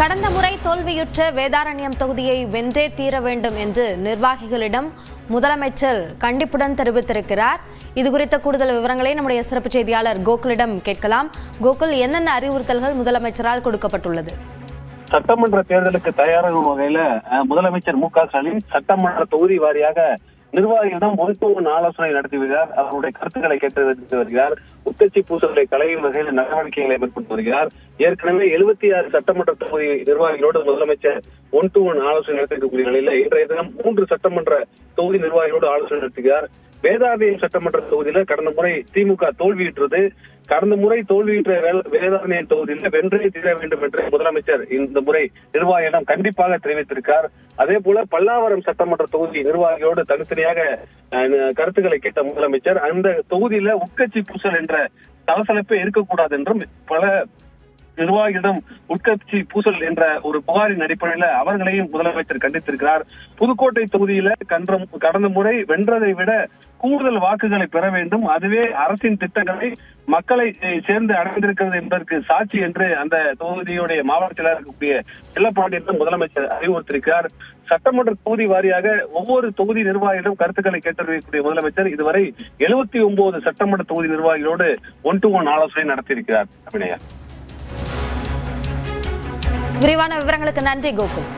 கடந்த முறை தோல்வியுற்ற வேதாரண்யம் தொகுதியை வென்றே தீர வேண்டும் என்று நிர்வாகிகளிடம் முதலமைச்சர் கண்டிப்புடன் தெரிவித்திருக்கிறார். இது குறித்த கூடுதல் விவரங்களை நம்முடைய சிறப்பு செய்தியாளர் கோகுலிடம் கேட்கலாம். கோகுல் என்னென்ன அறிவுறுத்தல்கள் முதலமைச்சரால் கொடுக்கப்பட்டுள்ளது? சட்டமன்ற தேர்தலுக்கு தயாராகும் வகையில முதலமைச்சர் மு க ஸ்டாலின் சட்டமன்ற தொகுதி வாரியாக நிர்வாகிகளிடம் மருத்துவ ஆலோசனை நடத்துகிறார் அவருடைய கருத்துக்களை கேட்டு வருகிறார். உத்தச்சி பூசல்களை களையும் வகையில் நடவடிக்கைகளை மேற்கொண்டு வருகிறார். ஏற்கனவே எழுபத்தி ஆறு சட்டமன்ற தொகுதி நிர்வாகிகளோடு முதலமைச்சர் ஒன் டு ஒன் ஆலோசனை நடத்திருக்கக்கூடிய நிலையில இன்றைய தினம் மூன்று சட்டமன்ற தொகுதி நிர்வாகிகளோடு ஆலோசனை நடத்துகிறார். வேதாரண்யம் சட்டமன்ற தொகுதியில கடந்த முறை திமுக தோல்வியுற்றது. கடந்த முறை தோல்வியிட்ட வேதாரண்யம் தொகுதியில வென்றே தீர வேண்டும் என்று முதலமைச்சர் இந்த முறை நிர்வாகியிடம் கண்டிப்பாக தெரிவித்திருக்கார். அதே போல பல்லாவரம் சட்டமன்ற தொகுதி நிர்வாகியோடு தனித்தனியாக அஹ், கருத்துக்களை கேட்ட முதலமைச்சர் அந்த தொகுதியில உட்கட்சி பூசல் என்ற சலசலப்பே இருக்கக்கூடாது என்றும் பல நிர்வாகிகளிடம் உட்கட்சி பூசல் என்ற ஒரு புகாரின் அடிப்படையில அவர்களையும் முதலமைச்சர் கண்டித்திருக்கிறார். புதுக்கோட்டை தொகுதியில கன்றம் கடந்த முறை வென்றதை விட கூடுதல் வாக்குகளை பெற வேண்டும். அதுவே அரசின் திட்டங்களை மக்களை சேர்ந்து அடைந்திருக்கிறது என்பதற்கு சாட்சி என்று அந்த தொகுதியுடைய மாவட்டத்தில் இருக்கக்கூடிய செல்லப்பாண்டியிடம் முதலமைச்சர் அறிவுறுத்தியிருக்கிறார். சட்டமன்ற தொகுதி வாரியாக ஒவ்வொரு தொகுதி நிர்வாகிகளிடம் கருத்துக்களை கேட்டறிவிக்கக்கூடிய முதலமைச்சர் இதுவரை எழுபத்தி ஒன்பது சட்டமன்ற தொகுதி நிர்வாகிகளோடு ஒன் டு ஒன் ஆலோசனை நடத்தியிருக்கிறார் அபிநயா விரிவான விவரங்களுக்கு நன்றி கோகுல்.